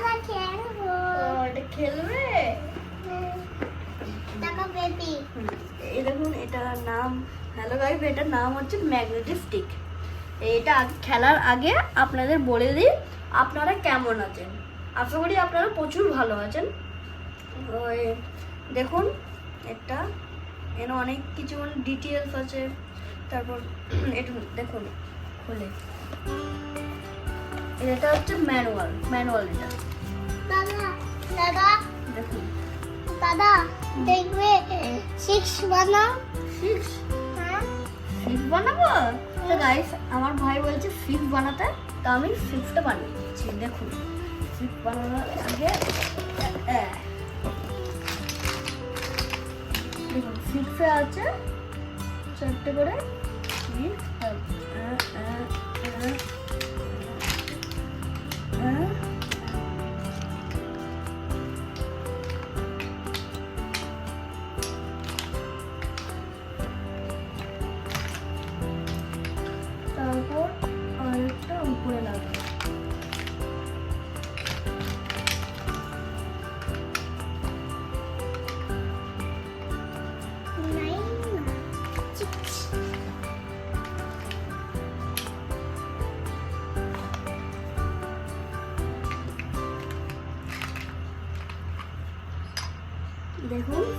দাদা খেলব। ও, এটা খেলবে? টাকা বেবি। এই দেখুন এটার নাম হ্যালো গাইস এটার নাম হচ্ছে ম্যাগনেটিক স্টিক এটা খেলার আগে আপনাদের বলে দিই আপনারা কেমন আছেন? আশা করি আপনারা প্রচুর ভালো আছেন। ওই দেখুন এটা এখানে অনেক কিছু ডিটেলস আছে। তারপর একটু দেখুন খুলে। এটা হচ্ছে ম্যানুয়াল ম্যানুয়াল এটা। দাদা দাদা দাদা দেখবে সিক্স বানাও। সিক্স হ্যাঁ। ফিক্স বানাবো? তো গাইস আমার ভাই বলছে ফিক্স বানাতে তো আমি ফিক্সটা বানিয়ে দিচ্ছি দেখুন। ফিক্স বানানোর আগে। দেখুন ফিক্সে আছে চারটে করে fix,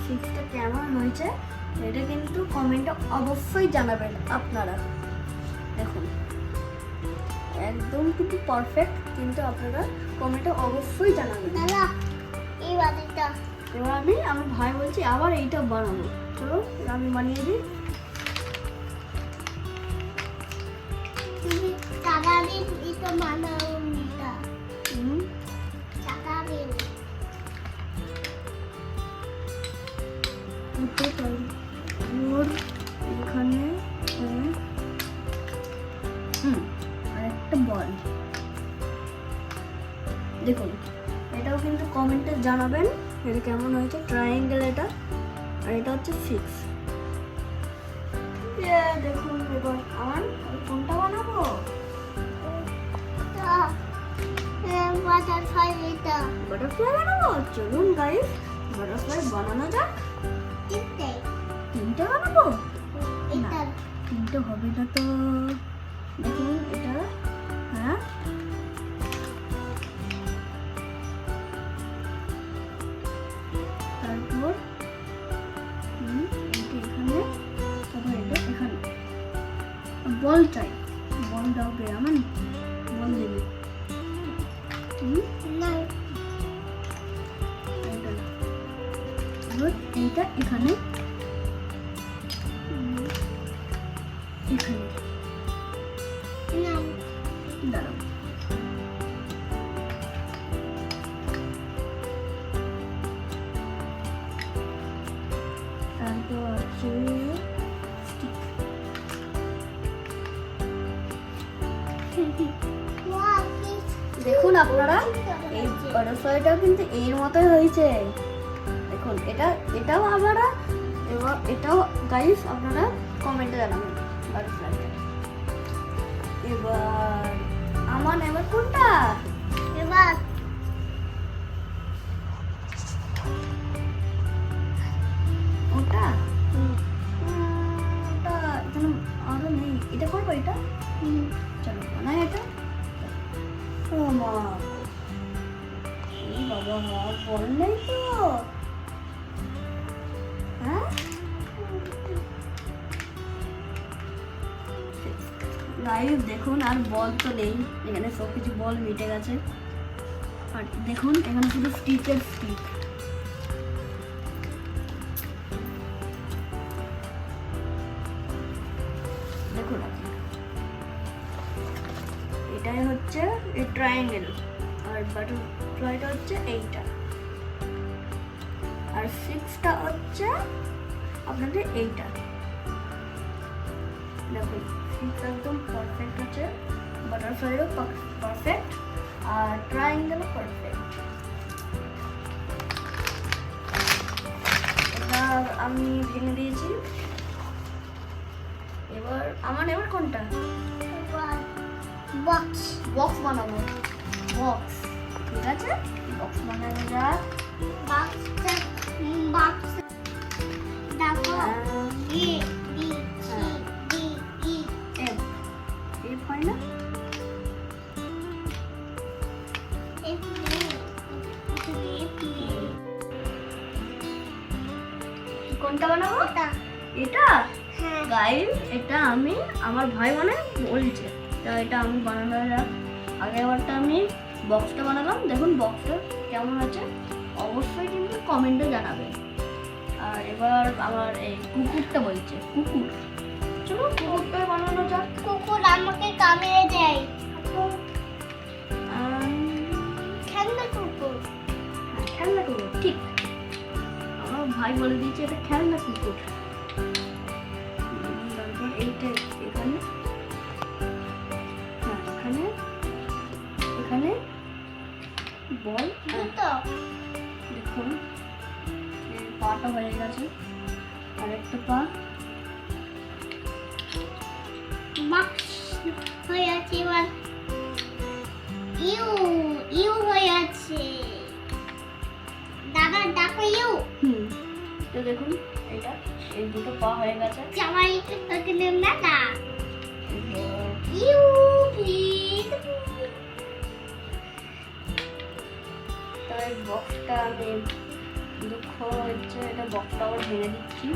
ফিক্সটা কেমন হয়েছে এটা কিন্তু কমেন্টে অবশ্যই জানাবেন আপনারা। দেখুন একদম কিন্তু পারফেক্ট কিন্তু আপনারা কমেন্টে অবশ্যই জানাবেন। দাদা এই এবার আমি আমার ভাই বলছি আবার এইটা বানাবো। চলো আমি বানিয়ে দিই। টাকা দিন এটা বানাও। হতে পারি। ওর এখানে। হুম আর একটা বল। দেখুন এটাও কিন্তু কমেন্টে জানাবেন। এটা কেমন হয়েছে? ট্রায়াঙ্গেল এটা। আর এটা হচ্ছে সিক্স দেখুন এবার আমার কোনটা বানাবো? বাটারফ্লাই বানাবো? চলুন গাইস বাটারফ্লাই বানানো যাক। বানাবো? তিনটে হবে না তো। দেখুন এটা। হ্যাঁ। তারপর এটা এখানে তারপর এটা এখানে। বল চাই। বল দাও আমার বল দেবে। না। না। এইটা এখানে। আপনারা? এই বাটারফ্লাইটাও কিন্তু এর মতোই হয়েছে। দেখুন এটা এটাও আপনারা এবার এটাও গাইস আপনারা কমেন্টে জানাবেন বাটারফ্লাইটা এবার আমার এবার কোনটা? এবার। ওটা ওটা আরও নেই। এটা করব এটা? চলো ও মা বাবা মা বল নেই তো গাইস দেখুন, আর বল তো নেই। এখানে সব কিছু বল মিটে গেছে। আর দেখুন, এখানে শুধু স্টিচের স্টিক দেখুন আপনি। এটাই হচ্ছে এই ট্রায়াঙ্গেল আর বাটারফ্লাইটা হচ্ছে এইটা। আর সিক্সটা হচ্ছে আপনাদের এইটা। দেখুন সিক্স একদম পারফেক্ট আছে বাটারফ্লাইও পারফেক্ট আর ট্রায়াঙ্গেলও পারফেক্ট এবার আমি ভেঙে দিয়েছি। এবার, আমার এবার কোনটা? বক্স বক্স বানাবো। বক্স ঠিক আছে? বক্স বানানো যাক। বাক্সটা বাক্স দেখো। A B C D E F F হয় না কোনটা বানাবো? এটা। হ্যাঁ। গাইস এটা আমি আমার ভাই মানে বলছে। তো এটা আমি বানানো যাক আগেরবারটা আমি বক্সটা বানালাম। দেখুন বক্সটা কেমন আছে অবশ্যই কিন্তু কমেন্টে জানাবে আর এবার আমার এই কুকুরটা বলছে কুকুর। চলো কুকুরটা বানানো যাক। কুকুর আমাকে কামড়ে দেয়। খেলনা কুকুর। হ্যাঁ, খেলনা কুকুর ঠিক। আমার ভাই বলে দিয়েছে এটা খেলনা কুকুর। তারপর এইটা দেখুন এই পাটা হয়ে গেছে। আরেকটা পা। মাক্স হয়ে আছে এবার। ইউ ইউ হয়ে আছে। দাদা দেখো ইউ। হুম তো দেখুন এটা এই দুটো পা হয়ে গেছে। জামাই তোকে নেম না না। ইউ প্লিজ তাই বক্সটা আমি দুঃখ হচ্ছে এটা বক্সটা আবার ভেঙে দিচ্ছি।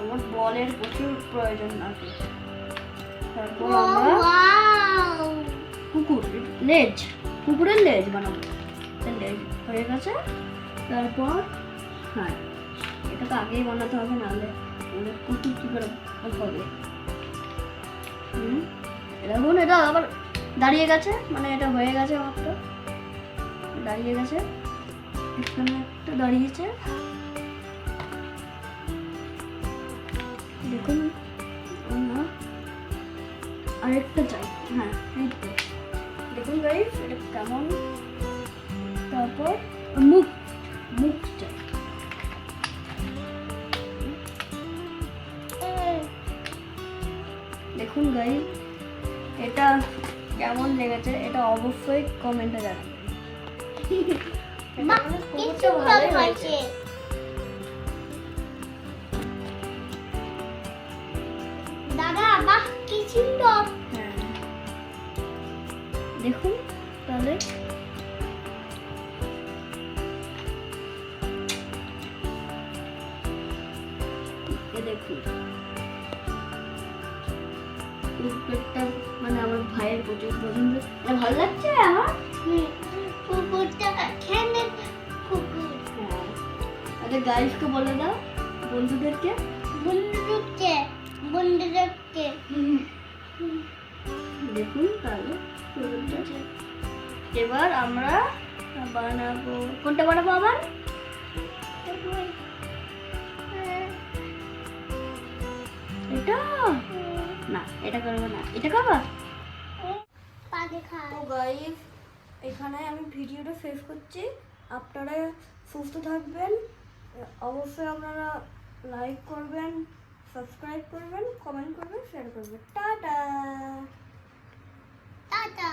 আমার বলের প্রচুর প্রয়োজন আছে তারপর আমরা কুকুর লেজ কুকুরের লেজ বানাবো। লেজ হয়ে গেছে। তারপর হ্যাঁ এটা তো আগেই বানাতে হবে নাহলে কুকুর কী করে হবে? হুম দেখুন এটা আবার দাঁড়িয়ে গেছে মানে এটা হয়ে গেছে আমারটা। দাঁড়িয়ে গেছে, এখানে একটা দাঁড়িয়েছে। দেখুন আমার আরেকটা চাই হ্যাঁ দেখুন গাইস এটা কেমন? তারপর মুখ মুখ চাই। দেখুন গাইস এটা কেমন লেগেছে এটা অবশ্যই কমেন্টে জানাবেন দাদা বাহ কি সুন্দর হ্যাঁ। দেখুন তাহলে কুকুরটা মানে আমার ভাইয়ের প্রচুর পছন্দ। ভালো লাগছে আমার? কুকুরটা খেলে কুকুর। হ্যাঁ। আচ্ছা গাইসকে বলে দাও বন্ধুদেরকে। বন্ধুকে বন্ধুদেরকে। দেখুন তাহলে এবার আমরা বানাবো। কোনটা বানাবো আবার? এটা? না এটা করব না এটা করব? তো এখানে আমি ভিডিওটা শেষ করছি। আপনারা সুস্থ থাকবেন। অবশ্যই আপনারা লাইক করবেন সাবস্ক্রাইব করবেন কমেন্ট করবেন শেয়ার করবেন। টাটা! টাটা!